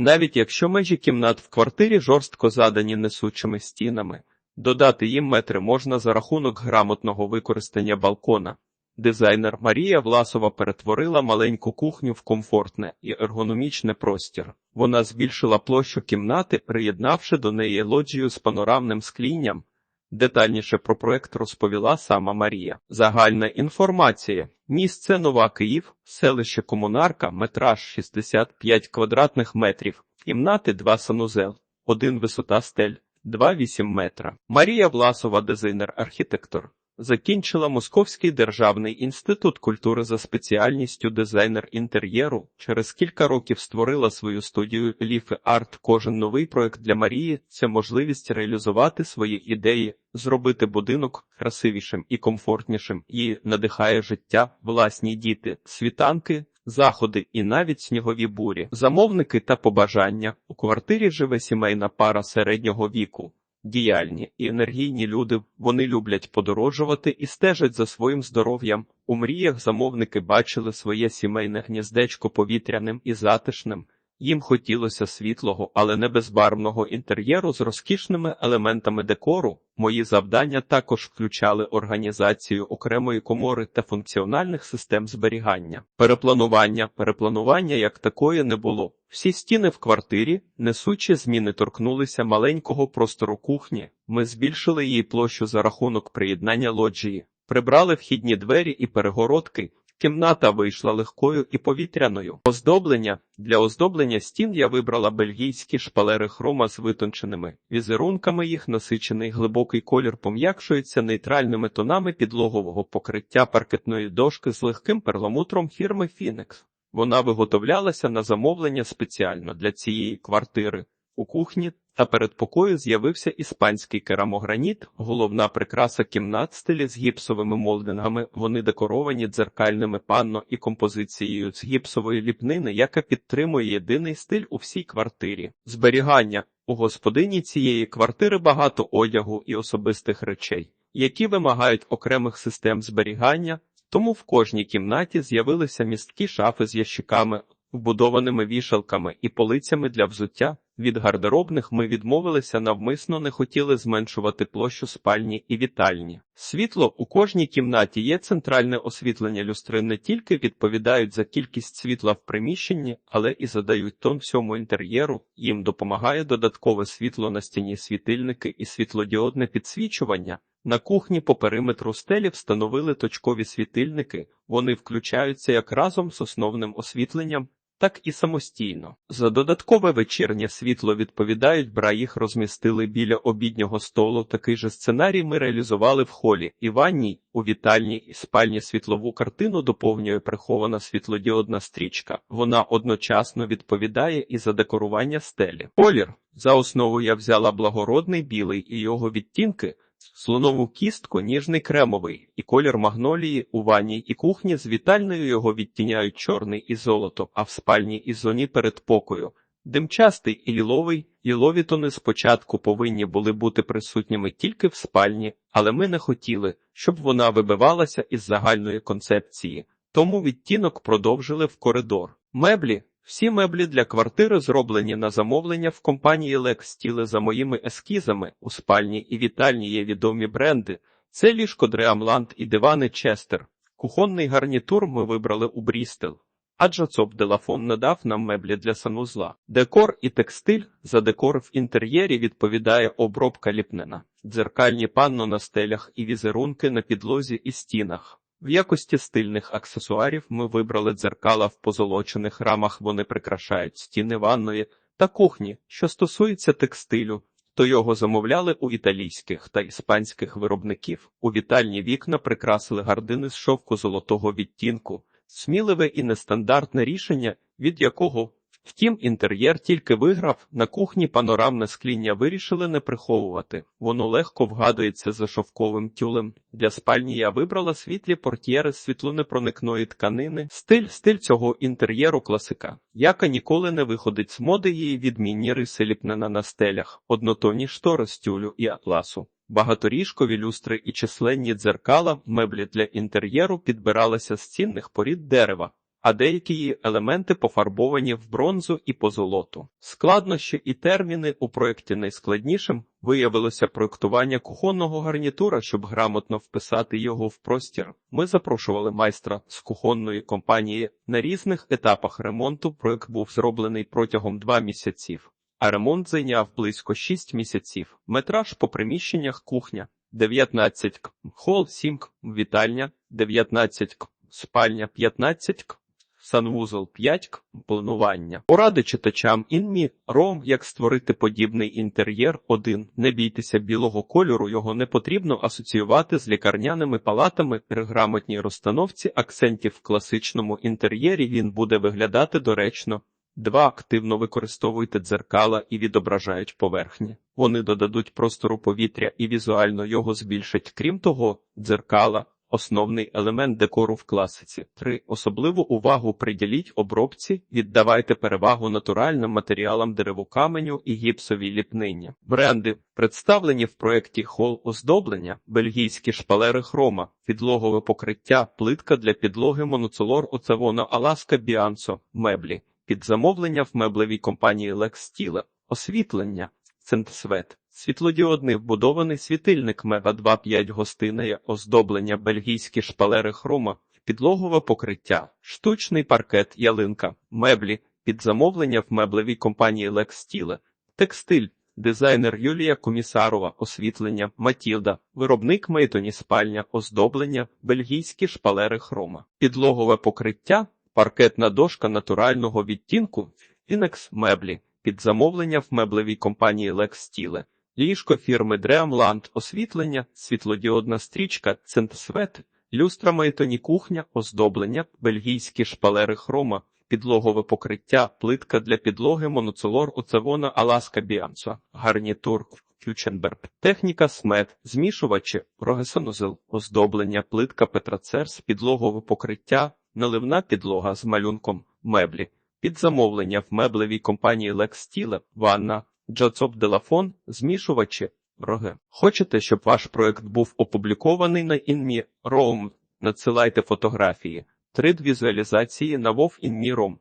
Навіть якщо межі кімнат в квартирі жорстко задані несучими стінами, додати їм метри можна за рахунок грамотного використання балкона. Дизайнер Марія Власова перетворила маленьку кухню в комфортне і ергономічне простір. Вона збільшила площу кімнати, приєднавши до неї лоджію з панорамним склінням. Детальніше про проект розповіла сама Марія. Загальна інформація. Місце Нова Київ, селище Комунарка, метраж 65 квадратних метрів, кімнати 2 санузел, 1 висота стель, 2,8 метра. Марія Власова, дизайнер-архітектор. Закінчила Московський державний інститут культури за спеціальністю дизайнер інтер'єру. Через кілька років створила свою студію Ліфи Арт. Кожен новий проект для Марії це можливість реалізувати свої ідеї, зробити будинок красивішим і комфортнішим. Її надихає життя, власні діти, світанки. Заходи і навіть снігові бурі, замовники та побажання. У квартирі живе сімейна пара середнього віку. Діяльні і енергійні люди вони люблять подорожувати і стежать за своїм здоров'ям. У мріях замовники бачили своє сімейне гніздечко повітряним і затишним. Їм хотілося світлого, але не безбарвного інтер'єру з розкішними елементами декору. Мої завдання також включали організацію окремої комори та функціональних систем зберігання. Перепланування перепланування як такої не було. Всі стіни в квартирі, несучі зміни торкнулися маленького простору кухні. Ми збільшили її площу за рахунок приєднання лоджії, прибрали вхідні двері і перегородки. Кімната вийшла легкою і повітряною. Оздоблення для оздоблення стін я вибрала бельгійські шпалери хрома з витонченими візерунками. Їх насичений глибокий колір пом'якшується нейтральними тонами підлогового покриття паркетної дошки з легким перламутром фірми Phoenix. Вона виготовлялася на замовлення спеціально для цієї квартири. У кухні та передпокою з'явився іспанський керамограніт, головна прикраса кімнат стилі з гіпсовими молдингами. Вони декоровані дзеркальними панно і композицією з гіпсової ліпнини, яка підтримує єдиний стиль у всій квартирі. Зберігання у господині цієї квартири багато одягу і особистих речей, які вимагають окремих систем зберігання. Тому в кожній кімнаті з'явилися місткі шафи з ящиками, вбудованими вішалками і полицями для взуття. Від гардеробних ми відмовилися навмисно не хотіли зменшувати площу спальні і вітальні. Світло у кожній кімнаті є центральне освітлення люстри не тільки відповідають за кількість світла в приміщенні, але і задають тон всьому інтер'єру. Їм допомагає додаткове світло на стіні світильники і світлодіодне підсвічування. На кухні по периметру стелі встановили точкові світильники, вони включаються як разом з основним освітленням, так і самостійно. За додаткове вечірнє світло відповідають, бра їх розмістили біля обіднього столу. Такий же сценарій ми реалізували в холі і ванній, у вітальні і спальні світлову картину доповнює прихована світлодіодна стрічка. Вона одночасно відповідає і за декорування стелі. Колір за основу я взяла благородний білий і його відтінки. Слонову кістку ніжний кремовий і колір магнолії у ванній і кухні з вітальною його відтіняють чорний і золото, а в спальні і зоні передпокою. Димчастий і ліловий, лілові тони спочатку повинні були бути присутніми тільки в спальні, але ми не хотіли, щоб вона вибивалася із загальної концепції, тому відтінок продовжили в коридор. Меблі всі меблі для квартири зроблені на замовлення в компанії Лекстіли за моїми ескізами. У спальні і вітальні є відомі бренди. Це ліжко Дреамланд і дивани Честер. Кухонний гарнітур ми вибрали у Брістел. Адже ЦОП Делафон надав нам меблі для санузла. Декор і текстиль за декор в інтер'єрі відповідає обробка ліпнена, дзеркальні панно на стелях і візерунки на підлозі і стінах. В якості стильних аксесуарів ми вибрали дзеркала в позолочених рамах, вони прикрашають стіни ванної та кухні. Що стосується текстилю, то його замовляли у італійських та іспанських виробників. У вітальні вікна прикрасили гардини з шовку золотого відтінку, сміливе і нестандартне рішення, від якого Втім, інтер'єр тільки виграв, на кухні панорамне скління вирішили не приховувати. Воно легко вгадується за шовковим тюлем. Для спальні я вибрала світлі портьєри з світлонепроникної тканини. Стиль стиль цього інтер'єру класика, яка ніколи не виходить з моди її відмінні риси ліпнена на стелях, однотонні штори з тюлю і атласу. Багаторіжкові люстри і численні дзеркала, меблі для інтер'єру підбиралися з цінних порід дерева. А деякі її елементи пофарбовані в бронзу і позолоту. Складнощі і терміни у проєкті найскладнішим виявилося проєктування кухонного гарнітура, щоб грамотно вписати його в простір. Ми запрошували майстра з кухонної компанії на різних етапах ремонту. Проєкт був зроблений протягом два місяців, а ремонт зайняв близько 6 місяців. Метраж по приміщеннях кухня 19 к, хол 7 к, вітальня 19 к, спальня 15 к, санвузол 5 к, планування. Поради читачам інмі, ром, як створити подібний інтер'єр 1. Не бійтеся білого кольору, його не потрібно асоціювати з лікарняними палатами. При грамотній розстановці акцентів в класичному інтер'єрі він буде виглядати доречно. Два активно використовуйте дзеркала і відображають поверхні. Вони додадуть простору повітря і візуально його збільшать. Крім того, дзеркала основний елемент декору в класиці. 3. Особливу увагу приділіть обробці, віддавайте перевагу натуральним матеріалам деревокаменю і гіпсовій ліпнині. Бренди представлені в проєкті хол оздоблення, бельгійські шпалери хрома, підлогове покриття, плитка для підлоги моноцелор оцевона Аласка Біансо, меблі. Під замовлення в меблевій компанії Steel, освітлення, Центсвет, світлодіодний вбудований світильник Мега 2.5 гостине, оздоблення, бельгійські шпалери хрома, підлогове покриття, штучний паркет, ялинка, меблі, під замовлення в меблевій компанії Lex Steel, текстиль, дизайнер Юлія Комісарова, освітлення, Матілда, виробник Мейтоні спальня, оздоблення, бельгійські шпалери хрома, підлогове покриття, паркетна дошка натурального відтінку, Фінекс меблі, під замовлення в меблевій компанії Lex Steel, ліжко фірми Dreamland, освітлення, світлодіодна стрічка, Центсвет, люстра Мейтоні кухня, оздоблення, бельгійські шпалери хрома, підлогове покриття, плитка для підлоги, моноцелор, оцевона, Аласка Біансо, гарнітур, Кюченберг, техніка смет, змішувачі, прогесонозил, оздоблення, плитка Петрацерс, підлогове покриття, наливна підлога з малюнком, меблі, під замовлення в меблевій компанії Steel, ванна, Джоцоп Делафон, змішувачі, роги. Хочете, щоб ваш проект був опублікований на Інмі Роум? Надсилайте фотографії. Трид візуалізації на вов InMiROM.